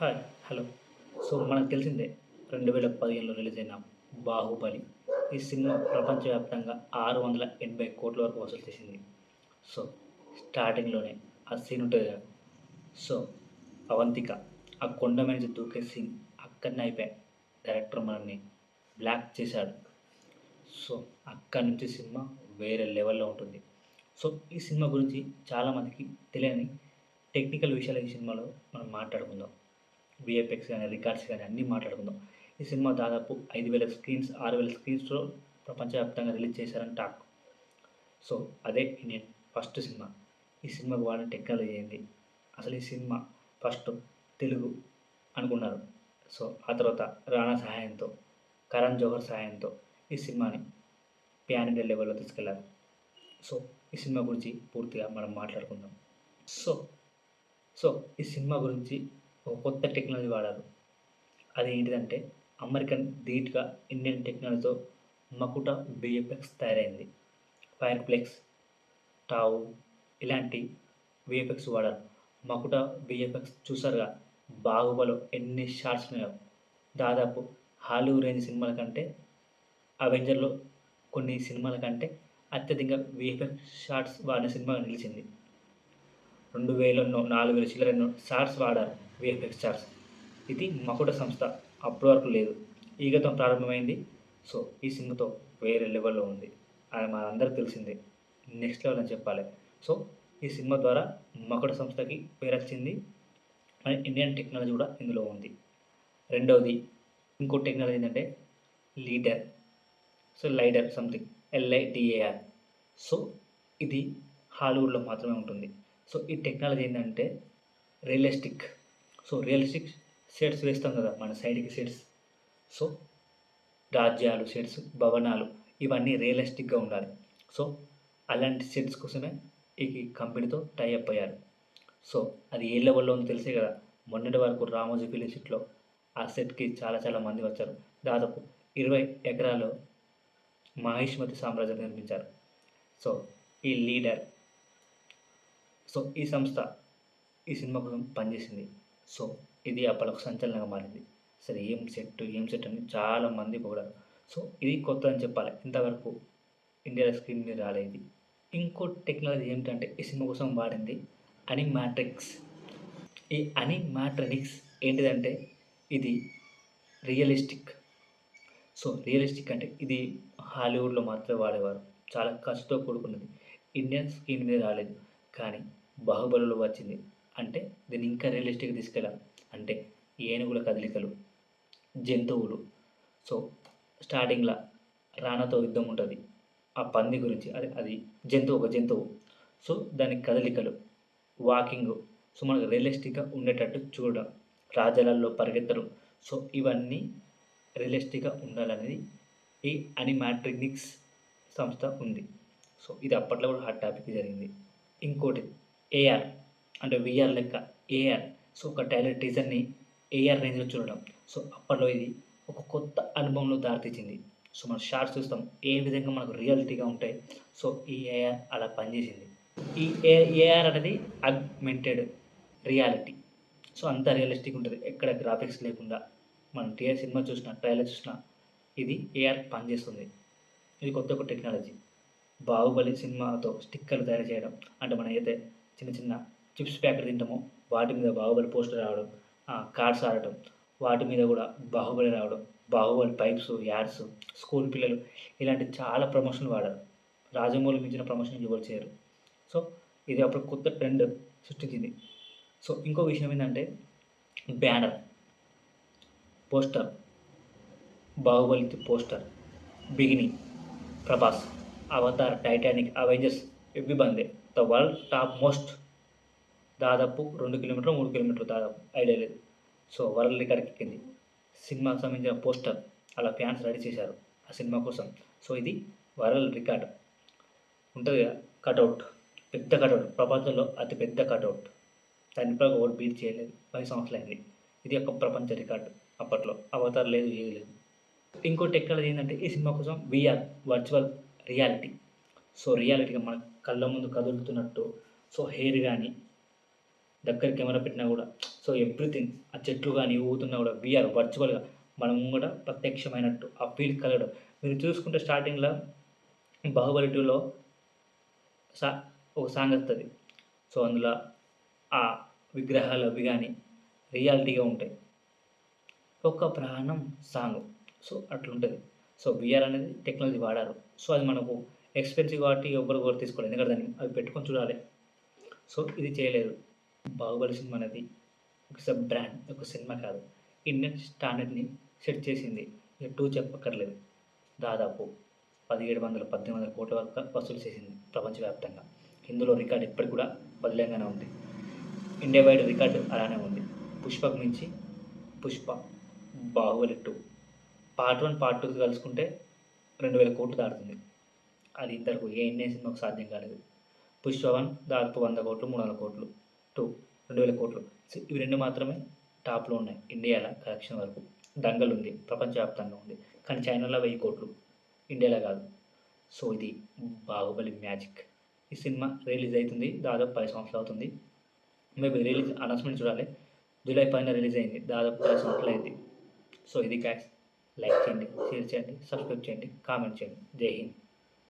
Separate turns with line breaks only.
Hi hello so మనకు తెలిసిందే రెండు వేల పదిహేనులో రిలీజ్ అయిన బాహుబలి ఈ సినిమా ప్రపంచవ్యాప్తంగా ఆరు వందల ఎనభై కోట్ల వరకు వసూలు చేసింది. సో స్టార్టింగ్లోనే ఆ సీన్ ఉంటుంది కదా. సో అవంతిక ఆ కొండ మీద దూకే సీన్ అక్కడనే అయిపోయాయి. డైరెక్టర్ మనల్ని బ్లాక్ చేశాడు. సో అక్కడి నుంచి సినిమా వేరే లెవెల్లో ఉంటుంది. సో ఈ సినిమా గురించి చాలామందికి తెలియని టెక్నికల్ విషయాలు ఈ సినిమాలో మనం మాట్లాడుకుందాం. విఎఫ్ఎక్స్ కానీ రికార్డ్స్ కానీ అన్నీ మాట్లాడుకుందాం. ఈ సినిమా దాదాపు ఐదు వేల స్క్రీన్స్ ఆరు వేల స్క్రీన్స్లో ప్రపంచవ్యాప్తంగా రిలీజ్ చేశారని టాక్. సో అదే నేను ఫస్ట్ సినిమా. ఈ సినిమాకు వాడిన టెక్నాలజీ ఏంది? అసలు ఈ సినిమా ఫస్ట్ తెలుగు అనుకున్నారు. సో ఆ తర్వాత రాణా సహాయంతో కరణ్ జోహర్ సహాయంతో ఈ సినిమాని ప్యాన్ ఇండియా లెవెల్లో తీసుకెళ్ళారు. సో ఈ సినిమా గురించి పూర్తిగా మనం మాట్లాడుకుందాం. సో సో ఈ సినిమా గురించి ఒక కొత్త టెక్నాలజీ వాడారు. అది ఏంటిదంటే అమెరికన్ ధీట్గా ఇండియన్ టెక్నాలజీతో మకుట విఎఫ్ఎక్స్ తయారైంది. ఫైర్ ప్లెక్స్ టావు ఇలాంటి విఎఫ్ఎక్స్ వాడారు. మకుట విఎఫ్ఎక్స్ చూసారుగా? బాహుబలో ఎన్ని షార్ట్స్ ఉన్నాయో. దాదాపు హాలీవుడ్ రేంజ్ సినిమాల కంటే అవెంజర్లో కొన్ని సినిమాల కంటే అత్యధికంగా విఎఫ్ఎక్స్ షార్ట్స్ వాడిన సినిమా నిలిచింది. రెండు వేలన్నో నాలుగు వేల చిల్లరెన్నో షార్ట్స్ వాడారు. విఎఫ్ఎక్స్ షార్ట్స్ ఇది మకుట సంస్థ అప్పటి వరకు లేదు. ఈగతో ప్రారంభమైంది. సో ఈ సినిమాతో వేరే లెవెల్లో ఉంది. అది మనందరికీ తెలిసిందే. నెక్స్ట్ లెవెల్ అని చెప్పాలి. సో ఈ సినిమా ద్వారా మకుట సంస్థకి పేరు వచ్చింది. మన ఇండియన్ టెక్నాలజీ కూడా ఇందులో ఉంది. రెండవది ఇంకో టెక్నాలజీ ఏంటంటే leader. So lidar something. L I D A R so ఇది హాలీవుడ్లో మాత్రమే ఉంటుంది. సో ఈ టెక్నాలజీ ఏంటంటే రియలిస్టిక్. సో రియలిస్టిక్ సెట్స్ వేస్తాం కదా మన సైడ్కి సెట్స్ సో రాజ్యాలు సెట్స్ భవనాలు ఇవన్నీ రియలిస్టిక్గా ఉండాలి. సో అలాంటి సెట్స్ కోసమే ఈ కంపెనీతో టైఅప్ అయ్యారు. సో అది ఏ లెవెల్లో ఉందో తెలిసే కదా మొన్నటి వరకు రామోజీ ఫిలిం సిట్లో ఆ సెట్కి చాలా చాలా మంది వచ్చారు. దాదాపు ఇరవై ఎకరాలు మహేష్మతి సామ్రాజ్యం నిర్మించారు. సో ఈ లీడర్ సో ఈ సంస్థ ఈ సినిమా కోసం పనిచేసింది. సో ఇది అప్పటికి సంచలనంగా మారింది. సరే ఏం సెట్ ఏం సెట్ అని చాలా మంది పొగడారు. సో ఇది కొత్త అని చెప్పాలి. ఇంతవరకు ఇండియాలో స్క్రీన్ మీద రాలేదు. ఇంకో టెక్నాలజీ ఏమిటంటే ఈ సినిమా కోసం వాడింది అని మ్యాట్రిక్స్ ఈ అని మ్యాట్రిక్స్ ఏంటిదంటే ఇది రియలిస్టిక్. సో రియలిస్టిక్ అంటే ఇది హాలీవుడ్లో మాత్రమే వాడేవారు. చాలా ఖర్చుతో కూడుకున్నది. ఇండియన్ స్క్రీన్ మీద రాలేదు. కానీ బాహుబలిలో వచ్చింది. అంటే దీన్ని ఇంకా రియలిస్టిక్ తీసుకెళ్ళాలి అంటే ఏనుగుల కదలికలు జంతువులు. సో స్టార్టింగ్లో రాణతో యుద్ధం ఉంటుంది. ఆ పంది గురించి అది అది జంతువు ఒక జంతువు. సో దాని కదలికలు వాకింగ్ సో మనకు రియలిస్టిక్గా ఉండేటట్టు చూడడం. రాజ్యాలలో పరిగెత్తడం. సో ఇవన్నీ రియలిస్టిక్గా ఉండాలనేది ఈ అనిమాట్రినిక్స్ సంస్థ ఉంది. సో ఇది అప్పట్లో కూడా హాట్ టాపిక్ జరిగింది. ఇంకోటి ఏఆర్ అంటే విఆర్ లెక్క ఏఆర్ సో ఒక టైలర్ టీజర్ని ఏఆర్ రేంజ్లో చూడడం. సో అప్పట్లో ఇది ఒక కొత్త అనుభవంలో దారితీసింది సో మనం షార్ట్స్ చూస్తాం. ఏ విధంగా మనకు రియాలిటీగా ఉంటాయి. సో ఈ ఏఆర్ అలా పనిచేసింది. ఈ ఏ ఏఆర్ అనేది అగ్మెంటెడ్ రియాలిటీ సో అంత రియలిస్టిక్ ఉంటుంది. ఎక్కడ గ్రాఫిక్స్ లేకుండా. మనం టీఆర్ సినిమా చూసినా ట్రైలర్ చూసినా ఇది ఏఆర్ పనిచేస్తుంది. ఇది కొత్త ఒక టెక్నాలజీ బాహుబలి సినిమాతో స్టిక్కర్లు తయారు చేయడం. అంటే మనం అయితే చిన్న చిన్న చిప్స్ ప్యాకెట్ తింటామో. వాటి మీద బాహుబలి పోస్టర్ రావడం కార్డ్స్ ఆడటం వాటి మీద కూడా బాహుబలి రావడం బాహుబలి పైప్స్ యాడ్స్ స్కూల్ పిల్లలు ఇలాంటి చాలా ప్రమోషన్లు వాడారు. రాజమౌళి మించిన ప్రమోషన్ ఎవరు చేయరు. సో ఇది అప్పుడు కొత్త ట్రెండ్ సృష్టించింది. సో ఇంకో విషయం ఏంటంటే బ్యానర్ పోస్టర్ బాహుబలి పోస్టర్ బిగిని ప్రభాస్ అవతార్ టైటానిక్ అవెంజర్స్ ఇవి బందే ద వరల్డ్ టాప్ మోస్ట్ దాదాపు రెండు కిలోమీటర్ మూడు కిలోమీటర్ దాదాపు ఐడియా లేదు సో వరల్డ్ రికార్డ్ ఎక్కింది సినిమాకి సంబంధించిన పోస్టర్ అలా ఫ్యాన్స్ రెడీ చేశారు ఆ సినిమా కోసం. సో ఇది వరల్డ్ రికార్డ్. ఉంటుంది కదా కటౌట్. పెద్ద కటౌట్. ప్రపంచంలో అతి పెద్ద కటౌట్. దాని ఇప్పుడు ఒకటి బీట్ చేయలేదు. పది సంవత్సరాలు అయింది. ఇది ఒక ప్రపంచ రికార్డు అప్పట్లో. అవతారం లేదు ఏది లేదు. ఇంకో టెక్నాలజీ ఏంటంటే ఈ సినిమా కోసం విఆర్ వర్చువల్ రియాలిటీ. సో రియాలిటీగా మన కళ్ళ ముందు కదులుతున్నట్టు సో హెయిర్ కానీ దగ్గర కెమెరా పెట్టినా కూడా సో ఎవ్రీథింగ్ ఆ చెట్లు కానీ ఊగుతున్నా కూడా వీఆర్ వర్చువల్గా మనం కూడా ప్రత్యక్షమైనట్టు ఆ ఫీల్ కలగడం. మీరు చూసుకుంటే స్టార్టింగ్లో బాహుబలి టూలో సా ఒక సాంగ్ వస్తుంది. సో అందులో ఆ విగ్రహాలు అవి కానీ రియాలిటీగా ఉంటాయి. ఒక ప్రాణం సాంగ్ సో అట్లుంటుంది. సో విఆర్ అనేది టెక్నాలజీ వాడారు. సో అది మనకు ఎక్స్పెన్సివ్ కాబట్టి ఎవరు కూడా తీసుకోలేదు. ఎందుకంటే దాన్ని అవి పెట్టుకొని చూడాలి. సో ఇది చేయలేదు. బాహుబలి సినిమా అనేది ఒక బ్రాండ్ ఒక సినిమా కాదు. ఇండియన్ స్టాండర్డ్ని సెట్ చేసింది. ఇక టూ చెప్పక్కర్లేదు. దాదాపు పదిహేడు వందల పద్దెనిమిది వందల కోట్ల వరకు వసూలు చేసింది ప్రపంచవ్యాప్తంగా. ఇందులో రికార్డు ఇప్పటికి కూడా బదిలంగానే ఉంది. ఇండియా వైడ్ రికార్డు అలానే ఉంది. పుష్పకు మించి Pushpa Baahubali two. Part one part two కలుసుకుంటే రెండు వేల కోట్లు దాటుతుంది. అది ఇద్దరికి ఏ ఇండియన్ సినిమాకు సాధ్యం కాలేదు. పుష్ప వన్ దాదాపు వంద కోట్లు మూడు వందల కోట్లు. టూ రెండు వేల కోట్లు సో ఇవి రెండు మాత్రమే టాప్లో ఉన్నాయి. ఇండియాలో కలెక్షన్ వరకు. దంగల్ ఉంది ప్రపంచవ్యాప్తంగా ఉంది. కానీ చైనాలో వెయ్యి కోట్లు. ఇండియాలో కాదు. సో ఇది బాహుబలి మ్యాజిక్. ఈ సినిమా రిలీజ్ అవుతుంది దాదాపు పది సంవత్సరాలు అవుతుంది. మేబీ రిలీజ్ అనౌన్స్మెంట్ చూడాలి. జూలై పైన రిలీజ్ అయింది దాదాపు పది సంవత్సరాలు అయింది. సో ఇది క్యాష్ లైక్ చేయండి షేర్ చేయండి సబ్స్క్రైబ్ చేయండి కామెంట్ చేయండి. జై హింద్.